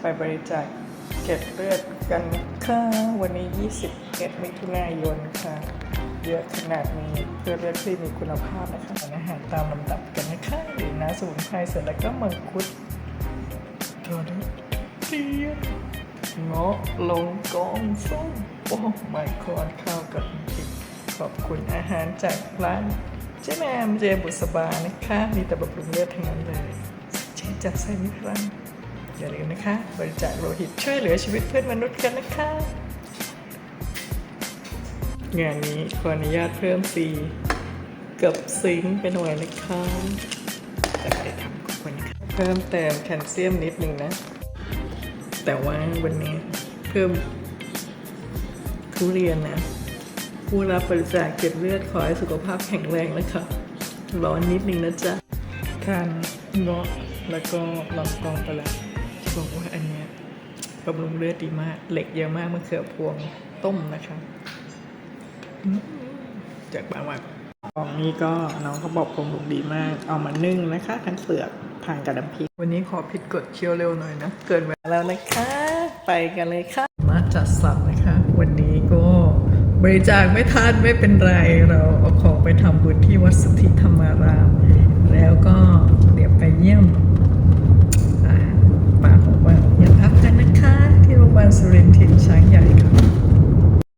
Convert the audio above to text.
ไปบริจาคเกล็ดเลือดกันค่ะวันนี้ 21 มิถุนายนค่ะ เยอะขนาดนี้เพื่อเลือดที่มีคุณภาพนะคะทานอาหารตามลำดับกันนะคะหรือน้ำสมุนไพรเสร็จแล้วก็มังคุดทอดเทียเงาะลงกองส้มโอ้ไม่คอนข้าวกับพริกขอบคุณอาหารจากร้านเจ๊แมมเจบุษบานะคะ มีแต่บำรุงเลือดทั้งนั้นเลยเช่นจากไซมิรัน อย่าลืมนะคะ บริจาคโลหิตช่วยเหลือชีวิตเพื่อนมนุษย์กันนะคะ งานนี้ขออนุญาตเพิ่มซีกับซิงค์ไปหน่อยนะคะจะไปทำกับคนค่ะเพิ่มเติมแคลเซียมนิดนึงนะ แต่ว่าวันนี้เพิ่มทุเรียนนะ ผู้รับบริจาคเกล็ดเลือดขอให้สุขภาพแข็งแรงนะคะร้อนนิดนึงนะจ๊ะทานเงาะแล้วก็ลองกองไปแล้ว บอกว่าอันเนี้ยบำรุงเลือดดีมาก เหล็กเยอะมากมะเขือพวงต้มนะคะจากบางวันของนี้ก็น้องเขาบอกปรุงสุกดีมาก เอามานึ่งนะคะ ทั้งเปลือกทานกับน้ำพริก วันนี้ขอผิดกฎเคี่ยวเร็วหน่อยนะ เกินเวลาแล้วนะคะ ไปกันเลยค่ะ มาจัดสรรนะคะ วันนี้ก็บริจาคไม่ทันไม่เป็นไร เราเอาของไปทำบุญที่วัดสุทธิธรรมาราม